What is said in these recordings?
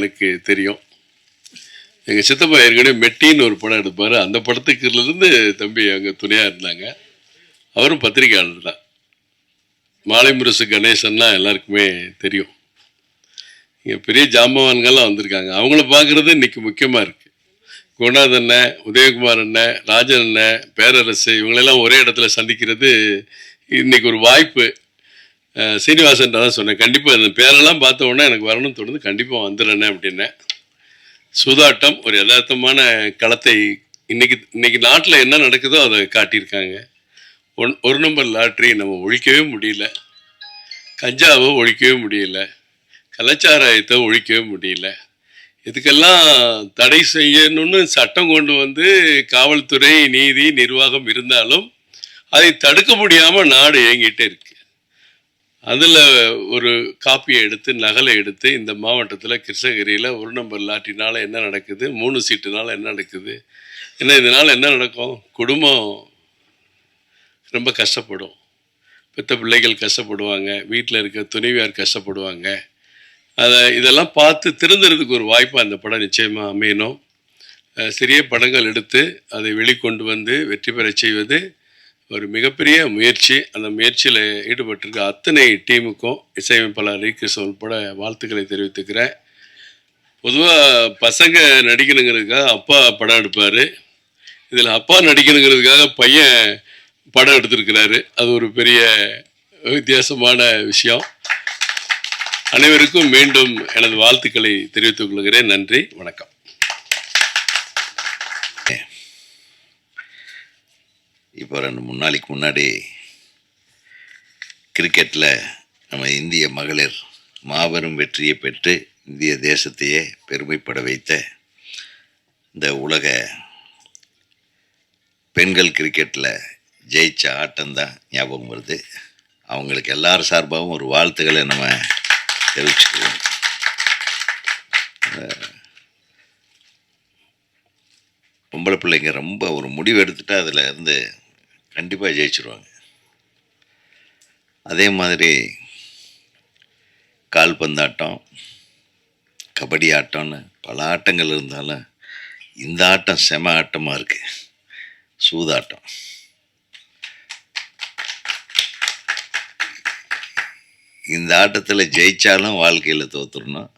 எனக்கு தெரியும். எங்கள் சித்தப்பா ஏற்கனவே மெட்டின்னு ஒரு படம் எடுப்பார். அந்த படத்துக்குலேருந்து தம்பி அங்கே துணையாக இருந்தாங்க. அவரும் பத்திரிகையாளர் தான். மாலை முரசு கணேசன்னா எல்லாருக்குமே தெரியும். இங்கே பெரிய ஜாம்பவான்கள்லாம் வந்திருக்காங்க. அவங்கள பார்க்குறது இன்னைக்கு முக்கியமாக இருக்குது குணநாத் அண்ணன் உதயகுமார் அண்ணன் ராஜன் அண்ணன் பேரரசு இவங்களெல்லாம் ஒரே இடத்துல சந்திக்கிறது இன்னைக்கு ஒரு வாய்ப்பு. சீனிவாசன் தான் சொன்னேன். கண்டிப்பாக இந்த பேரெல்லாம் பார்த்த உடனே எனக்கு வரணும்னு தோணுது கண்டிப்பாக வந்துடுறேனே அப்படின்னேன். சூதாட்டம் ஒரு யதார்த்தமான களத்தை இன்னைக்கு இன்னைக்கு நாட்டில் என்ன நடக்குதோ அதை காட்டியிருக்காங்க. ஒன் ஒரு நம்பர் லாட்ரி நம்ம ஒழிக்கவே முடியல. கஞ்சாவை ஒழிக்கவே முடியல. கலாச்சாரத்தை ஒழிக்கவே முடியல. இதுக்கெல்லாம் தடை செய்யணும்னு சட்டம் கொண்டு வந்து காவல்துறை நீதி நிர்வாகம் இருந்தாலும் அதை தடுக்க முடியாமல் நாடு இயங்கிட்டே இருக்கு. அதில் ஒரு காப்பியை எடுத்து நகலை எடுத்து இந்த மாவட்டத்தில் கிருஷ்ணகிரியில் ஒரு நம்பர் லாட்டினால் என்ன நடக்குது? மூணு சீட்டுனால் என்ன நடக்குது? என்ன இதனால் என்ன நடக்கும்? குடும்பம் ரொம்ப கஷ்டப்படும். பெத்த பிள்ளைகள் கஷ்டப்படுவாங்க. வீட்டில் இருக்க துணைவியார் கஷ்டப்படுவாங்க. அதை இதெல்லாம் பார்த்து திருந்துறதுக்கு ஒரு வாய்ப்பாக அந்த படம் நிச்சயமாக அமையணும். சிறிய படங்கள் எடுத்து அதை வெளிக்கொண்டு வந்து வெற்றி பெறச் செய்வது ஒரு மிகப்பெரிய முயற்சி. அந்த முயற்சியில் ஈடுபட்டிருக்க அத்தனை டீமுக்கும் இசையமைப்பாளர் ரீகிருஷ்ணன் உட்பட வாழ்த்துக்களை தெரிவித்துக்கிறேன். பொதுவாக பசங்க நடிக்கணுங்கிறதுக்காக அப்பா படம் எடுப்பார். இதில் அப்பா நடிக்கணுங்கிறதுக்காக பையன் படம் எடுத்திருக்கிறாரு. அது ஒரு பெரிய வித்தியாசமான விஷயம். அனைவருக்கும் மீண்டும் எனது வாழ்த்துக்களை தெரிவித்துக் கொள்கிறேன். நன்றி. வணக்கம். இப்போ ரெண்டு மூணு நாளைக்கு முன்னாடி கிரிக்கெட்டில் நம்ம இந்திய மகளிர் மாபெரும் வெற்றியை பெற்று இந்திய தேசத்தையே பெருமைப்பட வைத்த இந்த உலக பெண்கள் கிரிக்கெட்டில் ஜெயிச்ச ஆட்டம்தான் ஞாபகம் வருது. அவங்களுக்கு எல்லார் சார்பாகவும் ஒரு வாழ்த்துக்களை நம்ம தெரிவிச்சுக்குவோம் பொம்பளை பிள்ளைங்க ரொம்ப ஒரு முடிவு எடுத்துகிட்டு அதில் இருந்து கண்டிப்பாக ஜெயிச்சிருவாங்க. அதே மாதிரி கால்பந்தாட்டம் கபடி ஆட்டம்னு பல ஆட்டங்கள் இருந்தாலும் இந்த ஆட்டம் செம ஆட்டமாக இருக்குது சூதாட்டம். இந்த ஆட்டத்தில் ஜெயித்தாலும் வாழ்க்கையில் தோற்றுடணும்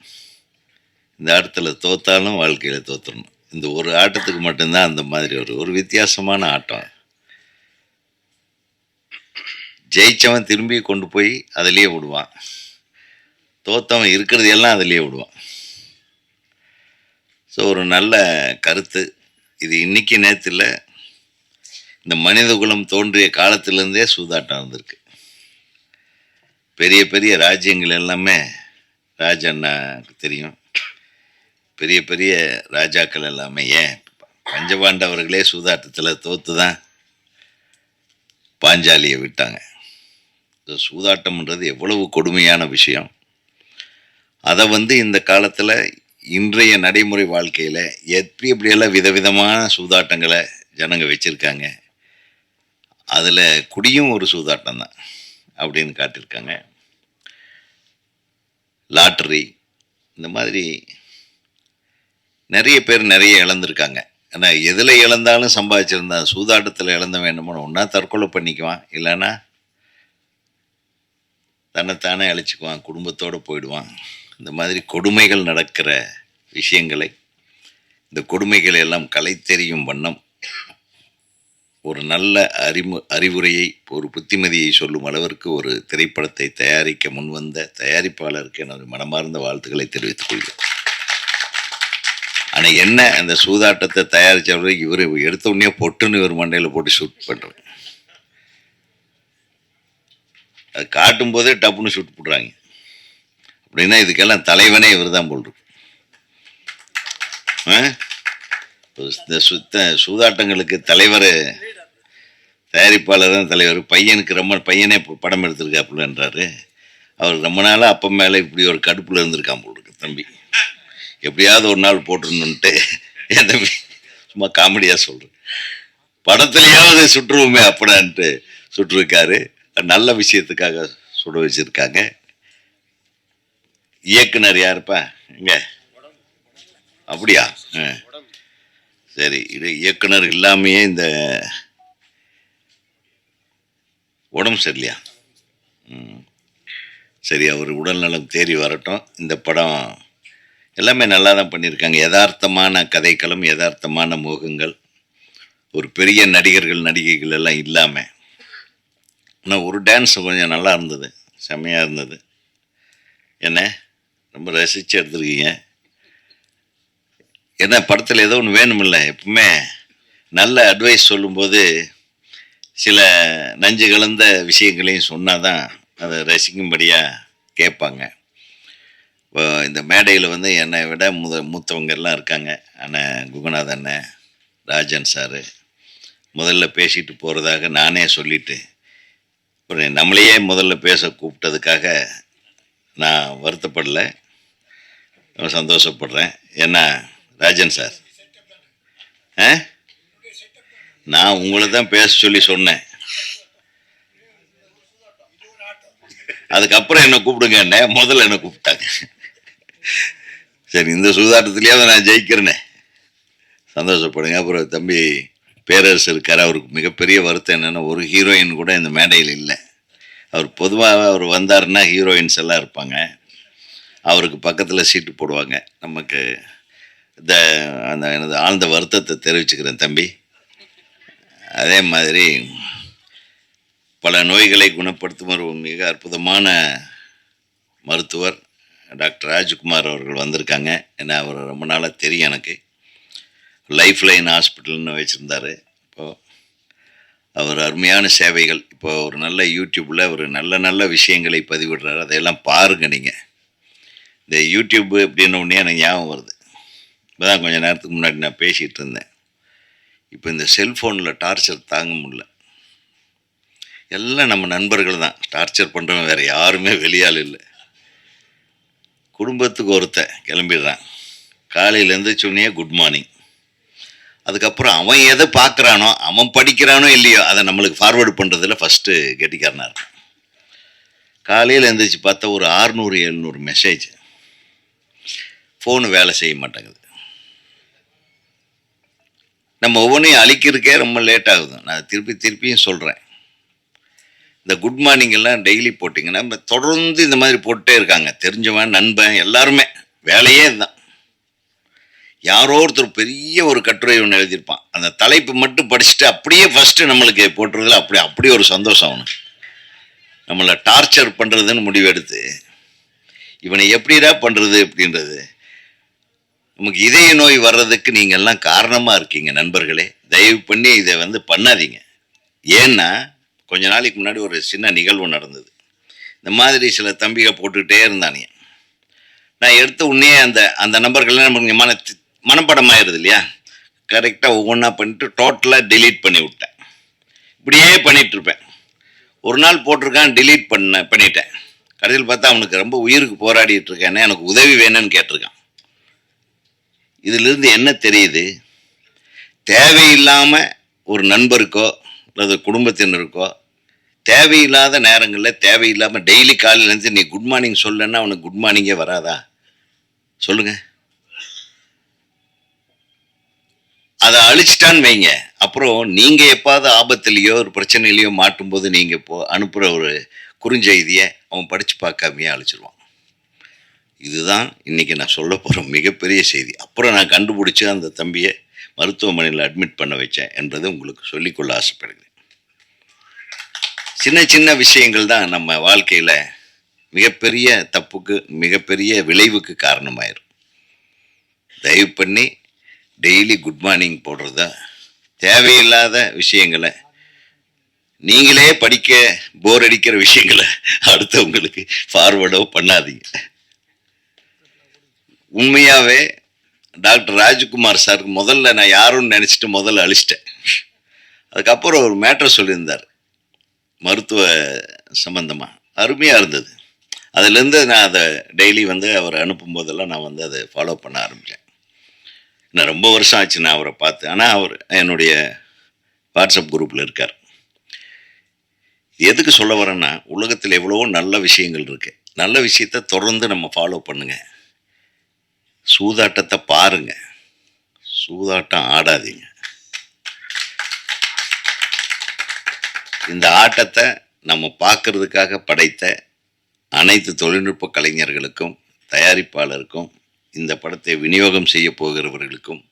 இந்த ஆட்டத்தில் தோத்தாலும் வாழ்க்கையில் தோற்றுடணும் இந்த ஒரு ஆட்டத்துக்கு மட்டும்தான் அந்த மாதிரி ஒரு ஒரு வித்தியாசமான ஆட்டம். ஜெயிச்சவன் திரும்பி கொண்டு போய் அதிலேயே விடுவான். தோத்தவன் இருக்கிறது எல்லாம் அதிலேயே விடுவான். ஸோ ஒரு நல்ல கருத்து. இது இன்னைக்கு நேரத்தில் இந்த மனித குலம் தோன்றிய காலத்திலேருந்தே சூதாட்டம் இருந்திருக்கு பெரிய பெரிய ராஜ்யங்கள் எல்லாமே ராஜண்ணாக்கு தெரியும். பெரிய பெரிய ராஜாக்கள் எல்லாமே ஏன்? பஞ்சபாண்டவர்களே சூதாட்டத்தில் தோத்து தான் பாஞ்சாலியை விட்டாங்க. இந்த சூதாட்டம்ன்றது எவ்வளவு கொடுமையான விஷயம். அதை வந்து இந்த காலத்தில் இன்றைய நடைமுறை வாழ்க்கையில் எப்படி எப்படியெல்லாம் விதவிதமான சூதாட்டங்களை ஜனங்க வச்சுருக்காங்க. அதில் குடியும் ஒரு சூதாட்டம் தான் அப்படின்னு காட்டியிருக்காங்க. லாட்ரி இந்த மாதிரி நிறைய பேர் நிறைய இழந்திருக்காங்க. ஆனால் எதில் இழந்தாலும் சம்பாதிச்சிருந்தா சூதாட்டத்தில் இழந்த வேண்டுமோ ஒன்றா தற்கொலை பண்ணிக்குவான். இல்லைன்னா தன்னைத்தானே அழிச்சுக்குவான் குடும்பத்தோடு போயிடுவான். இந்த மாதிரி கொடுமைகள் நடக்கிற விஷயங்களை இந்த கொடுமைகளை எல்லாம் கலை தெரியும் வண்ணம் ஒரு நல்ல அறிமு அறிவுரையை ஒரு புத்திமதியை சொல்லும் அளவிற்கு ஒரு திரைப்படத்தை தயாரிக்க முன்வந்த தயாரிப்பாளருக்கு எனது மனமார்ந்த வாழ்த்துக்களை தெரிவித்துக் கொள்கிறேன். ஆனால் என்ன அந்த சூதாட்டத்தை தயாரித்தவரை இவர் எடுத்த உடனே பொட்டுன்னு இவர் மண்டையில் போட்டு ஷூட் பண்ணுறேன் அது காட்டும் போதே டப்புன்னு சுட்டு போடுறாங்க. அப்படின்னா இதுக்கெல்லாம் தலைவனே இவர் தான் போல் ஆ? இந்த சுத்த சூதாட்டங்களுக்கு தலைவர் தயாரிப்பாளர் தான் தலைவர். பையனுக்கு ரொம்ப பையனே இப்போ படம் எடுத்திருக்காப்புலன்றாரு அவர் ரொம்ப நாளாக அப்போ மேலே இப்படி ஒரு கடுப்பில் இருந்திருக்கான் போல் இருக்கு தம்பி. எப்படியாவது ஒரு நாள் போட்டுருணுன்ட்டு என் தம்பி சும்மா காமெடியாக சொல்கிறேன் படத்துலையாவது சுற்றுவோமே அப்படின்ட்டு சுட்டிருக்காரு நல்ல விஷயத்துக்காக சுட வச்சுருக்காங்க. இயக்குனர் யாருப்பா? இங்கே. அப்படியா? ஆ. சரி இது இயக்குனர் இல்லாமையே இந்த உடம்பு சரியில்லையா? ம். சரி அவர் உடல்நலம் தேறி வரட்டும். இந்த படம் எல்லாமே நல்லா தான் பண்ணியிருக்காங்க. யதார்த்தமான கதைக்களம் யதார்த்தமான முகங்கள். ஒரு பெரிய நடிகர்கள் நடிகைகள் எல்லாம் இல்லாமல் ஆனால் ஒரு டான்ஸ் கொஞ்சம் நல்லா இருந்தது. செம்மையாக இருந்தது. என்ன? ரொம்ப ரசித்து எடுத்துருக்கீங்க. என்ன படத்தில் ஏதோ ஒன்று வேணுமில்ல எப்பவுமே. நல்ல அட்வைஸ் சொல்லும்போது சில நஞ்சு கலந்த விஷயங்களையும் சொன்னால் தான் அதை ரசிக்கும்படியாக கேட்பாங்க. இப்போ இந்த மேடையில் வந்து என்னை விட முத மூத்தவங்க எல்லாம் இருக்காங்க. அண்ணன் குகநாத் அண்ணன் ராஜன் சாரு. முதல்ல பேசிட்டு போகிறதாக நானே சொல்லிவிட்டு அப்புறம் நம்மளையே முதல்ல பேச கூப்பிட்டதுக்காக நான் வருத்தப்படலை. சந்தோஷப்படுறேன். ஏன்னா ராஜன் சார். ஆ? நான் உங்களை தான் பேச சொல்லி சொன்னேன். அதுக்கப்புறம் என்ன கூப்பிடுங்க என்ன? முதல்ல என்ன கூப்பிட்டாங்க. சரி இந்த சூதாட்டத்துலேயாவது நான் ஜெயிக்கிறேனே. சந்தோஷப்படுங்க. அப்புறம் தம்பி பேரரசு இருக்கார். அவருக்கு மிகப்பெரிய வருத்தம் என்னென்னா ஒரு ஹீரோயின் கூட இந்த மேடையில் இல்லை. அவர் பொதுவாக அவர் வந்தாருன்னா ஹீரோயின்ஸ் எல்லாம் இருப்பாங்க. அவருக்கு பக்கத்தில் சீட்டு போடுவாங்க. நமக்கு இந்த அந்த எனது ஆழ்ந்த வருத்தத்தை தெரிவிச்சுக்கிறேன் தம்பி. அதே மாதிரி பல நோய்களை குணப்படுத்தும் ஒரு மிக அற்புதமான மருத்துவர் டாக்டர் ராஜ்குமார் அவர்கள் வந்திருக்காங்க. ஏன்னா அவர் ரொம்ப நாளாக தெரியும் எனக்கு. லைஃப் லைன் ஹாஸ்பிட்டல்னு வச்சுருந்தாரு. இப்போது அவர் அருமையான சேவைகள். இப்போ ஒரு நல்ல யூடியூப்பில் ஒரு நல்ல நல்ல விஷயங்களை பதிவிடுறாரு. அதையெல்லாம் பாருங்க நீங்கள் இந்த யூடியூப்பு அப்படின்னு ஒன்றே எனக்கு ஞாபகம் வருது. இப்போ தான் கொஞ்சம் நேரத்துக்கு முன்னாடி நான் பேசிகிட்டு இருந்தேன். இப்போ இந்த செல்ஃபோனில் டார்ச்சர் தாங்க முடில எல்லாம் நம்ம நண்பர்கள் தான். டார்ச்சர் பண்ணுறவங்க வேறு யாருமே வெளியால் இல்லை. குடும்பத்துக்கு ஒருத்தன் கிளம்பிடுறான். காலையில் எழுந்திரிச்சோடனே குட் மார்னிங். அதுக்கப்புறம் அவன் எதை பார்க்குறானோ அவன் படிக்கிறானோ இல்லையோ அதை நம்மளுக்கு ஃபார்வேர்டு பண்ணுறதுல ஃபஸ்ட்டு கெட்டிக்காரனாக இருக்கும் காலையில் எழுந்திரிச்சு பார்த்தா ஒரு ஆறுநூறு எழுநூறு மெசேஜ் ஃபோனு வேலை செய்ய மாட்டேங்குது. நம்ம ஒவ்வொன்றையும் அழிக்கிறதுக்கே ரொம்ப லேட் ஆகுது. நான் திருப்பி திருப்பியும் சொல்கிறேன் இந்த குட் மார்னிங் எல்லாம் டெய்லி போட்டிங்கன்னா நம்ம தொடர்ந்து இந்த மாதிரி போட்டுட்டே இருக்காங்க. தெரிஞ்சவன் நண்பன் எல்லாருமே. வேலையே இதுதான். யாரோ ஒருத்தர் பெரிய ஒரு கட்டுரை ஒன்று எழுதியிருப்பான். அந்த தலைப்பு மட்டும் படிச்சுட்டு அப்படியே ஃபஸ்ட்டு நம்மளுக்கு போட்டுறதுல அப்படி அப்படி ஒரு சந்தோஷம் அவனுக்கு. நம்மளை டார்ச்சர் பண்ணுறதுன்னு முடிவெடுத்து இவனை எப்படிடா பண்ணுறது அப்படின்றது. நமக்கு இதய நோய் வர்றதுக்கு நீங்கள் எல்லாம் காரணமாக இருக்கீங்க நண்பர்களே. தயவு பண்ணி இதை வந்து பண்ணாதீங்க. ஏன்னா கொஞ்ச நாளைக்கு முன்னாடி ஒரு சின்ன நிகழ்வு நடந்தது. இந்த மாதிரி சில தம்பிகள் போட்டுக்கிட்டே இருந்தானே நான் எடுத்த உடனே அந்த அந்த நம்பர்கள்லாம் நமக்கு மனப்படம் ஆயிடுது இல்லையா கரெக்டாக ஒவ்வொன்றா பண்ணிட்டு டோட்டலாக டெலீட் பண்ணி விட்டேன். இப்படியே பண்ணிகிட்ருப்பேன் ஒரு நாள் போட்டிருக்கான் டெலீட் பண்ண பண்ணிட்டேன். கடைசியில் பார்த்தா அவனுக்கு ரொம்ப உயிருக்கு போராடிட்டு இருக்கானே எனக்கு உதவி வேணும்னு கேட்டிருக்கான். இதிலிருந்து என்ன தெரியுது? தேவையில்லாமல் ஒரு நண்பருக்கோ அல்லது குடும்பத்தினருக்கோ தேவையில்லாத நேரங்களில் தேவையில்லாமல் டெய்லி காலையிலேருந்து நீ குட் மார்னிங் சொல்லன்னா அவனுக்கு குட் மார்னிங்கே வராதா? சொல்லுங்கள் அதை அழிச்சிட்டான்னு வைங்க. அப்புறம் நீங்கள் எப்பாவது ஆபத்துலேயோ ஒரு பிரச்சனையிலையோ மாட்டும்போது நீங்கள் இப்போ அனுப்புகிற ஒரு குறுஞ்செய்தியை அவன் படித்து பார்க்காமையே அழிச்சிருவான். இதுதான் இன்றைக்கி நான் சொல்ல போகிற மிகப்பெரிய செய்தி. அப்புறம் நான் கண்டுபிடிச்சி அந்த தம்பியை மருத்துவமனையில் அட்மிட் பண்ண வச்சேன் என்பதை உங்களுக்கு சொல்லிக்கொள்ள ஆசைப்படுகிறேன். சின்ன சின்ன விஷயங்கள் தான் நம்ம வாழ்க்கையில் மிகப்பெரிய தப்புக்கு மிகப்பெரிய விளைவுக்கு காரணமாயிரும். தயவு பண்ணி டெய்லி குட் மார்னிங் போடுறதா? தேவையில்லாத விஷயங்களை. நீங்களே படிக்க போர் அடிக்கிற விஷயங்களை அடுத்தவங்களுக்கு ஃபார்வர்டோ பண்ணாதீங்க. உண்மையாகவே டாக்டர் ராஜ்குமார் சார் முதல்ல நான் யாருன்னு நினச்சிட்டு முதல்ல அழிச்சிட்டேன். அதுக்கப்புறம் ஒரு மேட்டர் சொல்லியிருந்தார். மருத்துவ சம்பந்தமாக அருமையாக இருந்தது. அதுலேருந்து நான் அதை டெய்லி வந்து அவர் அனுப்பும் போதெல்லாம் நான் வந்து அதை ஃபாலோ பண்ண ஆரம்பித்தேன் நான் ரொம்ப வருஷம் ஆச்சு நான் அவரை பார்த்து. ஆனால் அவர் என்னுடைய வாட்ஸ்அப் குரூப்பில் இருக்கார். எதுக்கு சொல்ல வரேன்னா உலகத்தில் எவ்வளவோ நல்ல விஷயங்கள் இருக்குது நல்ல விஷயத்த தொடர்ந்து நம்ம ஃபாலோ பண்ணுங்க. சூதாட்டத்தை பாருங்க. சூதாட்டம் ஆடாதீங்க. இந்த ஆட்டத்தை நம்ம பார்க்கறதுக்காக படைத்த அனைத்து தொழில்நுட்ப கலைஞர்களுக்கும் தயாரிப்பாளருக்கும் இந்த படத்தை விநியோகம் செய்ய போகிறவர்களுக்கும்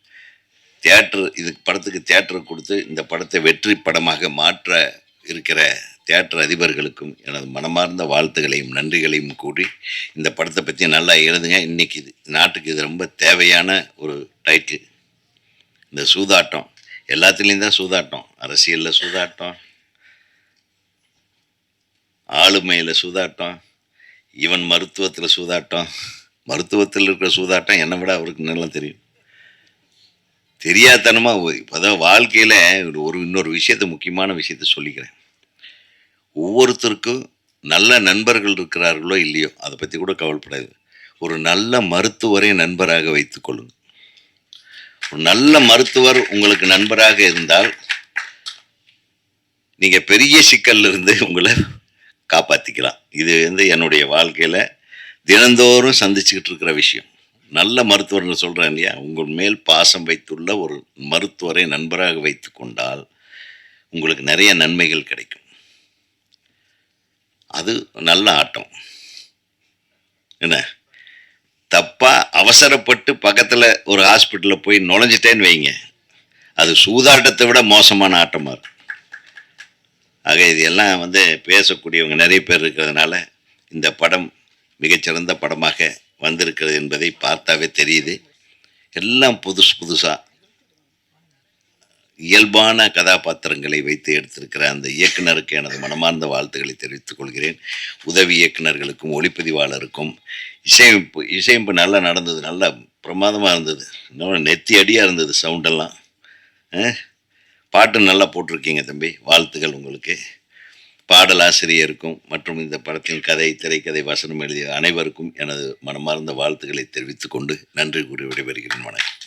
தியேட்டர் இதுக்கு படத்துக்கு தியேட்டர் கொடுத்து இந்த படத்தை வெற்றி படமாக மாற்ற இருக்கிற தியேட்டர் அதிபர்களுக்கும் எனது மனமார்ந்த வாழ்த்துகளையும் நன்றிகளையும் கூறி இந்த படத்தை பற்றி நல்லா எழுதுங்க. இன்னைக்கு இது நாட்டுக்கு இது ரொம்ப தேவையான ஒரு டைட்டில் இந்த சூதாட்டம் எல்லாத்துலேயும் தான் சூதாட்டம். அரசியலில் சூதாட்டம் ஆளுமையில் சூதாட்டம் இவன் மருத்துவத்தில் சூதாட்டம். மருத்துவத்தில் இருக்கிற சூதாட்டம் என்னை விட அவருக்கு நல்லா தெரியும். தெரியாதனமாக அதாவது வாழ்க்கையில் ஒரு இன்னொரு விஷயத்த முக்கியமான விஷயத்த சொல்லிக்கிறேன். ஒவ்வொருத்தருக்கும் நல்ல நண்பர்கள் இருக்கிறார்களோ இல்லையோ அதை பற்றி கூட கவலைப்படாது ஒரு நல்ல மருத்துவரை நண்பராக வைத்துக்கொள்ளுங்க ஒரு நல்ல மருத்துவர் உங்களுக்கு நண்பராக இருந்தால் நீங்கள் பெரிய சிக்கல்ல இருந்து உங்களை காப்பாற்றிக்கலாம் இது வந்து என்னுடைய வாழ்க்கையில் தினந்தோறும் சந்திச்சுக்கிட்டு இருக்கிற விஷயம். நல்ல மருத்துவர்னு சொல்கிறேன் இல்லையா? உங்கள் மேல் பாசம் வைத்துள்ள ஒரு மருத்துவரை நண்பராக வைத்து கொண்டால் உங்களுக்கு நிறைய நன்மைகள் கிடைக்கும். அது நல்ல ஆட்டம். என்ன? தப்பாக அவசரப்பட்டு பக்கத்தில் ஒரு ஹாஸ்பிட்டலில் போய் நுழைஞ்சிட்டேன்னு வைங்க. அது சூதாட்டத்தை விட மோசமான ஆட்டமாக இருக்கும். ஆக இது எல்லாம் வந்து பேசக்கூடியவங்க நிறைய பேர் இருக்கிறதுனால இந்த படம் மிகச்சிறந்த படமாக வந்திருக்கிறது என்பதை பார்த்தாவே தெரியுது. எல்லாம் புதுசு புதுசாக இயல்பான கதாபாத்திரங்களை வைத்து எடுத்திருக்கிற அந்த இயக்குனருக்கு எனது மனமார்ந்த வாழ்த்துக்களை தெரிவித்துக் கொள்கிறேன். உதவி இயக்குனர்களுக்கும் ஒளிப்பதிவாளருக்கும் இசையமைப்பு இசையமைப்பு நல்லா நடந்தது நல்லா பிரமாதமாக இருந்தது. இன்னும் நெத்தி அடியாக இருந்தது சவுண்டெல்லாம் பாட்டு நல்லா போட்டிருக்கீங்க தம்பி. வாழ்த்துக்கள் உங்களுக்கு. பாடலாசிரியருக்கும் மற்றும் இந்த படத்தின் கதை திரைக்கதை வசனம் எழுதிய அனைவருக்கும் எனது மனமார்ந்த வாழ்த்துக்களை தெரிவித்துக் கொண்டு நன்றி கூறி விடைபெறுகிறேன். வணக்கம்.